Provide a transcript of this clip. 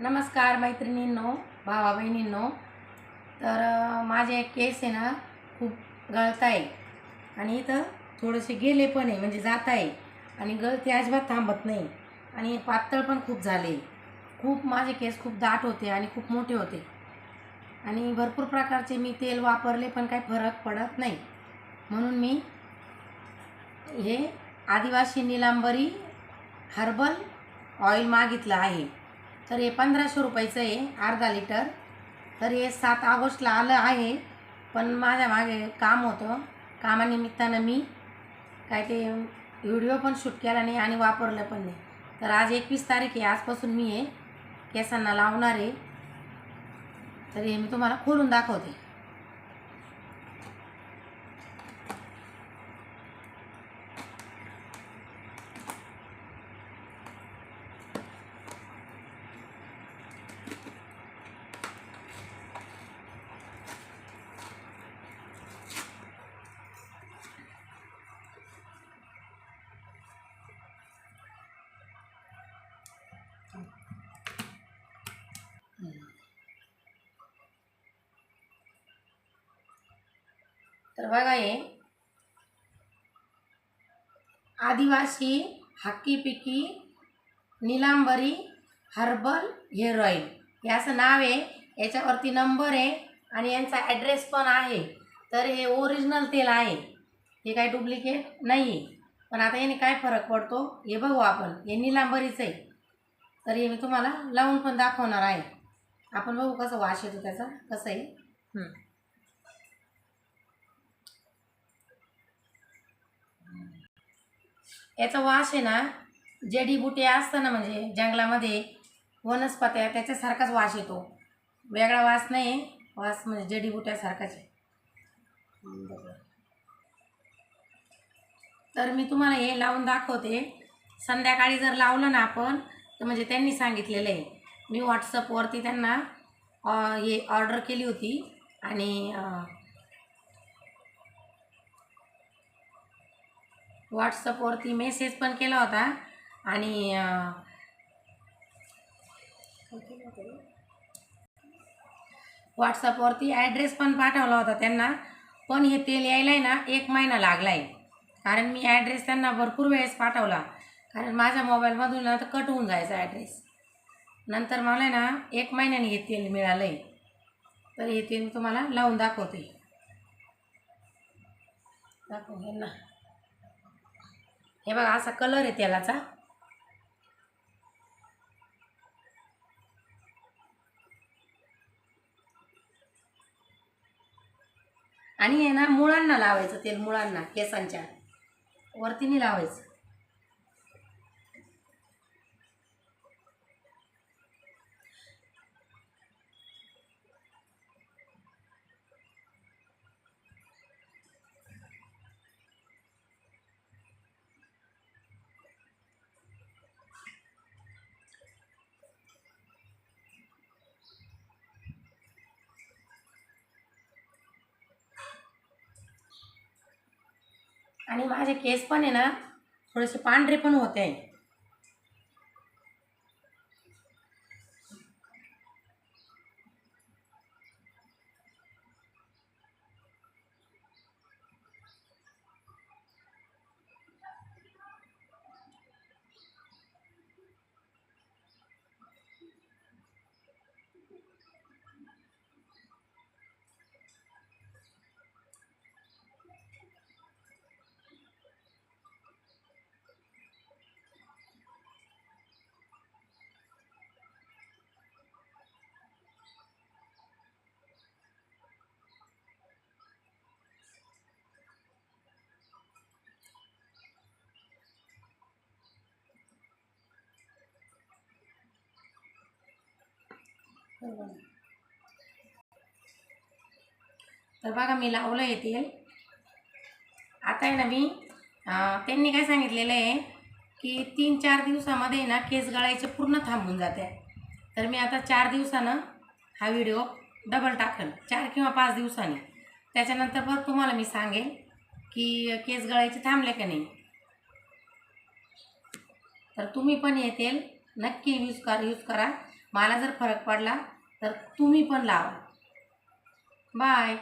नमस्कार मैत्रिणींनो भावा बहिणींनो तर माझे केस आहे ना खूप गळत आहे. आणि इथं थोडेसे गेले पण आहे म्हणजे जात आहे. आणि गळते अजिबात थांबत नाही. आणि पातळ पण खूप झाले. खूप माझे केस खूप दाट होते आणि खूप मोठे होते. आणि भरपूर प्रकारचे मी तेल वापरले पण काही फरक पडत नाही. म्हणून मी हे आदिवासी निलांबरी हर्बल ऑइल मागितलं आहे. तर हे पंधराशे रुपयाचं आहे अर्धा लिटर. तर हे सात ऑगस्टला आलं आहे पण माझ्या मागे काम होतं. कामानिमित्तानं मी काय ते व्हिडिओ पण शूट केला नाही आणि वापरलं पण नाही. तर आज एकवीस तारीख आहे आजपासून मी हे केसांना लावणार आहे. तर हे मी तुम्हाला खोलून दाखवते. तर बघा हे. आदिवासी Hakki Pikki Nilambari herbal hair oil हे असं नाव आहे. याच्यावरती नंबर आहे आणि यांचा ॲड्रेस पण आहे. तर हे ओरिजिनल तेल आहे. हे काही डुप्लिकेट नाही आहे पण आता याने काय फरक पडतो? हे बघू आपण. हे निलांबरीचं आहे. तर हे मी तुम्हाला लावून पण दाखवणार आहे. आपण बघू कसं वाश येतो त्याचा. कसं आहे? याचा वास आहे ना जडीबुटी असतं ना म्हणजे जंगलामध्ये वनस्पत्या त्याच्यासारखाच वास येतो. वेगळा वास नाही वास म्हणजे जडीबुट्यासारखाच आहे. तर मी तुम्हाला हे लावून दाखवते. संध्याकाळी जर लावलं ना आपण तर म्हणजे त्यांनी सांगितलेलं आहे. मी व्हॉट्सअपवरती त्यांना हे ऑर्डर केली होती आणि व्हॉट्सअपवरती मेसेज पण केला होता. आणि व्हॉट्सअपवरती ॲड्रेस पण पाठवला होता त्यांना. पण हे तेल यायला आहे ना एक महिना लागला आहे कारण मी ॲड्रेस त्यांना भरपूर वेळेस पाठवला. कारण माझ्या मोबाईलमधून ना तर कट होऊन जायचा ॲड्रेस नंतर मला आहे ना एक महिन्याने हे तेल मिळालं आहे तर हे तेल मी तुम्हाला लावून दाखवते. दाखव ना. हे बघा असा कलर आहे तेलाचा. आणि हे ना मुळांना लावायचं तेल मुळांना केसांच्या. वरती नाही लावायचं. आणि माझे केस पण आहे ना थोडेसे पांढरे पण होते. तर बघा मी लावलं आहे तेल. आता आहे ना मी त्यांनी काय सांगितलेलं आहे की तीन चार दिवसामध्ये ना केस गळायचे पूर्ण थांबून जाते. तर मी आता चार दिवसानं हा व्हिडिओ डबल टाकेल. चार किंवा पाच दिवसांनी. त्याच्यानंतर परत तुम्हाला मी सांगेन की केस गळायचे थांबले का नाही. तर तुम्ही पण हे तेल नक्की यूज कर यूज करा. मला जर फरक पडला तर तुम्ही पण लावा. बाय